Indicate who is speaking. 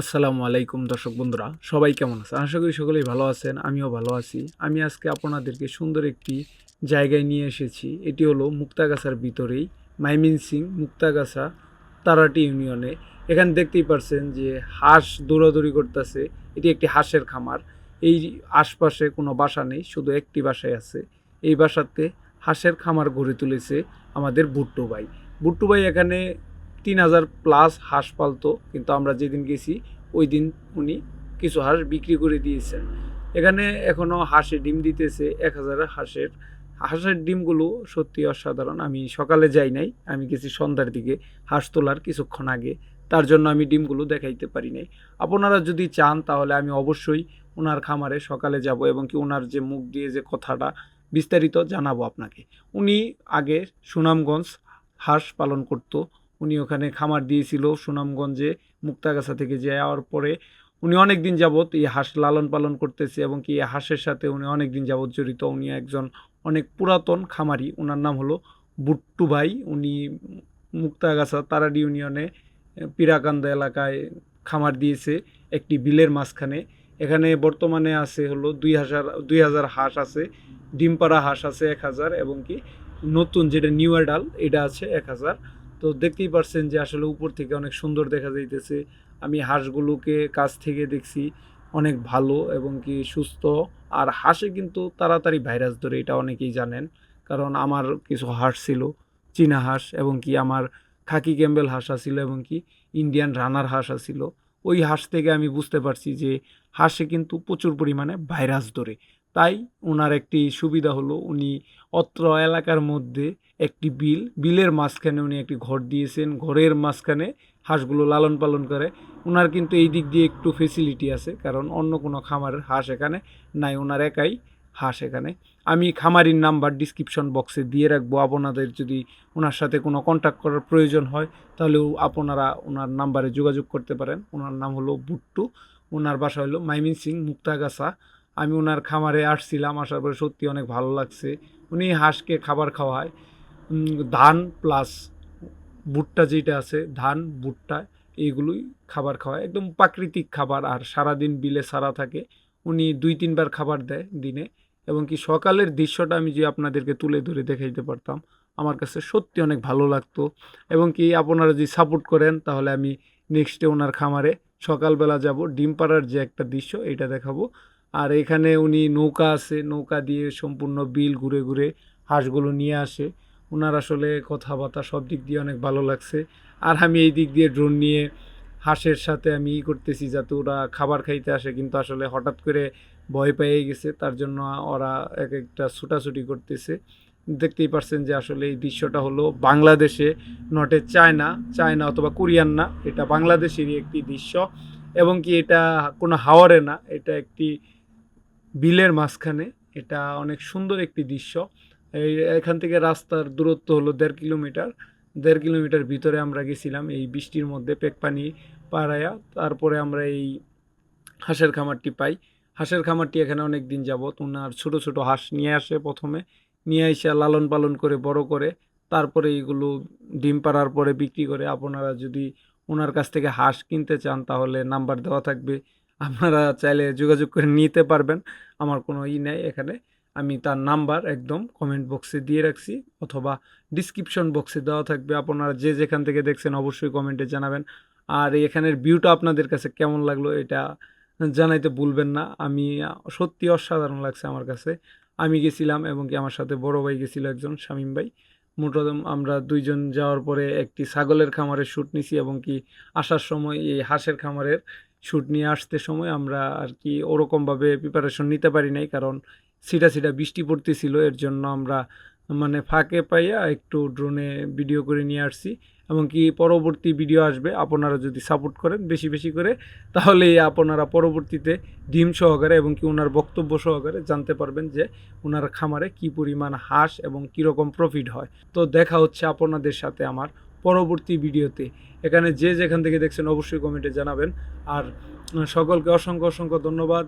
Speaker 1: আসসালামু আলাইকুম দর্শক বন্ধুরা, সবাই কেমন আছেন? আশা করি সকলেই ভালো আছেন, আমিও ভালো আছি। আমি আজকে আপনাদেরকে সুন্দর একটি জায়গায় নিয়ে এসেছি। এটি হলো মুক্তাগাছার ভিতরেই মাইমিন সিং মুক্তাগাছা তারাটি ইউনিয়নে। এখানে দেখতেই পারছেন যে হাঁস দৌড়াদৌড়ি করতেছে। এটি একটি হাঁসের খামার। এই আশপাশে কোনো বাসা নেই, শুধু একটি বাসায় আছে। এই বাসাতে হাঁসের খামার গড়ে তুলেছে আমাদের ভুট্টু ভাই। ভুট্টু ভাই এখানে তিন হাজার প্লাস হাঁস পালতো, কিন্তু আমরা যেদিন গেছি, ওই দিন উনি কিছু হাঁস বিক্রি করে দিয়েছেন। এখানে এখনও হাঁসে ডিম দিতেছে এক হাজার হাঁসের। হাঁসের ডিমগুলো সত্যি অসাধারণ, আমি সকালে যাই নাই, আমি গেছি সন্ধ্যার দিকে হাঁস তোলার কিছুক্ষণ আগে। তার জন্য আমি ডিমগুলো দেখাইতে পারি নাই। আপনারা যদি চান, তাহলে আমি অবশ্যই ওনার খামারে সকালে যাব এবং কি ওনার যে মুখ দিয়ে যে কথাটা বিস্তারিত জানাব আপনাকে। উনি আগে সুনামগঞ্জ হাঁস পালন করতো উনি ওখানে খামার দিয়েছিল সুনামগঞ্জে, মুক্তাগাছা থেকে যাওয়ার পরে। উনি অনেক দিন যাবৎ এই হাঁস লালন পালন করতেছে এবং কি এই হাঁসের সাথে উনি অনেক দিন যাবৎ জড়িত। উনি একজন অনেক পুরাতন খামারি ওনার নাম হলো বুট্টু ভাই। উনি মুক্তাগাছা তারাডি ইউনিয়নে পিরাকান্দা এলাকায় খামার দিয়েছে একটি বিলের মাঝখানে। এখানে বর্তমানে আছে হলো দুই হাজার দুই হাজার হাঁস আছে, ডিমপাড়া হাঁস আছে এক হাজার এবং কি নতুন যেটা নিউ অ্যাডাল এটা আছে এক হাজার। তো দেখতেই পারছেন যে আসলে উপর থেকে অনেক সুন্দর দেখা যাইতেছে। আমি হাঁসগুলোকে কাছ থেকে দেখছি, অনেক ভালো এবং কি সুস্থ। আর হাঁসে কিন্তু তাড়াতাড়ি ভাইরাস ধরে, এটা অনেকেই জানেন। কারণ আমার কিছু হাঁস ছিল, চীনা হাঁস এবং কি আমার খাকি ক্যাম্বেল হাঁস ছিল এবং কি ইন্ডিয়ান রানার হাঁস ছিল ওই হাঁস থেকে আমি বুঝতে পারছি যে হাঁসে কিন্তু প্রচুর পরিমাণে ভাইরাস ধরে। তাই ওনার একটি সুবিধা হলো উনি অত্র এলাকার মধ্যে একটি বিল, বিলের মাঝখানে উনি একটি ঘর দিয়েছেন। ঘরের মাঝখানে হাঁসগুলো লালন পালন করে। ওনার কিন্তু এই দিক দিয়ে একটু ফেসিলিটি আছে, কারণ অন্য কোনো খামারের হাঁস এখানে নাই ওনার একাই হাঁস এখানে। আমি খামারির নাম্বার ডিসক্রিপশন বক্সে দিয়ে রাখব। আপনাদের যদি ওনার সাথে কোনো কন্ট্যাক্ট করার প্রয়োজন হয়, তাহলেও আপনারা ওনার নাম্বারে যোগাযোগ করতে পারেন। ওনার নাম হলো বুট্টু ওনার বাসা হলো মাইমিন সিং মুক্তাগাছা। আমি ওনার খামারে আসছিলাম, আসার পরে সত্যি অনেক ভালো লাগছে। উনি হাঁসকে খাবার খাওয়ায়। ধান প্লাস ভুট্টা যেটা আছে, ধান, ভুট্টা, এইগুলোই খাবার খাওয়ায়। একদম প্রাকৃতিক খাবার, আর সারাদিন বিলে সারা থাকে। উনি দুই, তিনবার খাবার দেয় দিনে। এবং কি সকালের দৃশ্যটা আমি যে আপনাদেরকে তুলে ধরে দেখাইতে পারতাম, আমার কাছে সত্যি অনেক ভালো লাগতো। এবং কি আপনারা যদি সাপোর্ট করেন, তাহলে আমি নেক্সটে ওনার খামারে সকালবেলা যাব। ডিম পাড়ার যে একটা দৃশ্য এটা দেখাবো। আর এখানে উনি নৌকা আছে, নৌকা দিয়ে সম্পূর্ণ বিল ঘুরে ঘুরে হাঁসগুলো নিয়ে আসে। ওনার আসলে কথাবার্তা সব দিক দিয়ে অনেক ভালো লাগছে। আর আমি এই দিক দিয়ে ড্রোন নিয়ে হাঁসের সাথে আমি ই করতেছি যাতে ওরা খাবার খাইতে আসে, কিন্তু আসলে হঠাৎ করে ভয় পেয়ে গেছে, তার জন্য ওরা এক একটা ছুটাছুটি করতেছে। দেখতেই পারছেন যে আসলে এই দৃশ্যটা হলো বাংলাদেশে নটে চায়না চায়না অথবা কোরিয়ান না, এটা বাংলাদেশেরই একটি দৃশ্য। এবং কি এটা কোনো হাওয়ারে না, এটা একটি বিলের মাঝখানে। এটা অনেক সুন্দর একটি দৃশ্য। এই এখান থেকে রাস্তার দূরত্ব হলো দেড় কিলোমিটার। দেড় কিলোমিটার ভিতরে আমরা গেছিলাম এই বৃষ্টির মধ্যে পেকপানি পাড়ায়া। তারপরে আমরা এই হাঁসের খামারটি পাই। হাঁসের খামারটি এখানে অনেক দিন যাবত ওনার ছোট ছোট হাঁস নিয়ে আসে প্রথমে। নিয়ে এসে লালন পালন করে, বড় করে। তারপরে এইগুলো ডিম পাড়ার পরে বিক্রি করে। আপনারা যদি ওনার কাছ থেকে হাঁস কিনতে চান, তাহলে নাম্বার দেওয়া থাকবে আপনারা চাইলে যোগাযোগ করে নিতে পারবেন। আমার কোনো ই নেই এখানে। আমি তার নাম্বার একদম কমেন্ট বক্সে দিয়ে রাখছি অথবা ডিসক্রিপশন বক্সে দেওয়া থাকবে। আপনারা যে যেখান থেকে দেখছেন অবশ্যই কমেন্টে জানাবেন। আর এখানের ভিউটা আপনাদের কাছে কেমন লাগল এটা জানাইতে ভুলবেন না। আমি সত্যি অসাধারণ লাগছে আমার কাছে। আমি গেছিলাম এবং কি আমার সাথে বড় ভাই গেছিল একজন, শামীম ভাই। মোটামুটি আমরা দুইজন যাওয়ার পরে একটি ছাগলের খামারের শ্যুট নিছি এবং কি আসার সময় এই হাঁসের খামারের শ্যুট নিয়ে আসতে সময় আমরা আর কি ওরকমভাবে প্রিপারেশন নিতে পারি নাই। কারণ সিটা সিটা বৃষ্টি পড়তেছিল, এর জন্য আমরা মানে ফাঁকে পাইয়া একটু ড্রোনে ভিডিও করে নিয়ে আসছি। এমনকি পরবর্তী ভিডিও আসবে, আপনারা যদি সাপোর্ট করেন বেশি বেশি করে, তাহলে আপনারা পরবর্তীতে ডিম সহকারে এবং কি ওনার বক্তব্য সহকারে জানতে পারবেন যে ওনার খামারে কি পরিমাণ হাঁস এবং কীরকম প্রফিট হয়। তো দেখা হচ্ছে আপনাদের সাথে আমার পরবর্তী ভিডিওতে। এখানে যে যেখান থেকে দেখছেন অবশ্যই কমেন্টে জানাবেন। আর সকলকে অসংখ্য অসংখ্য ধন্যবাদ।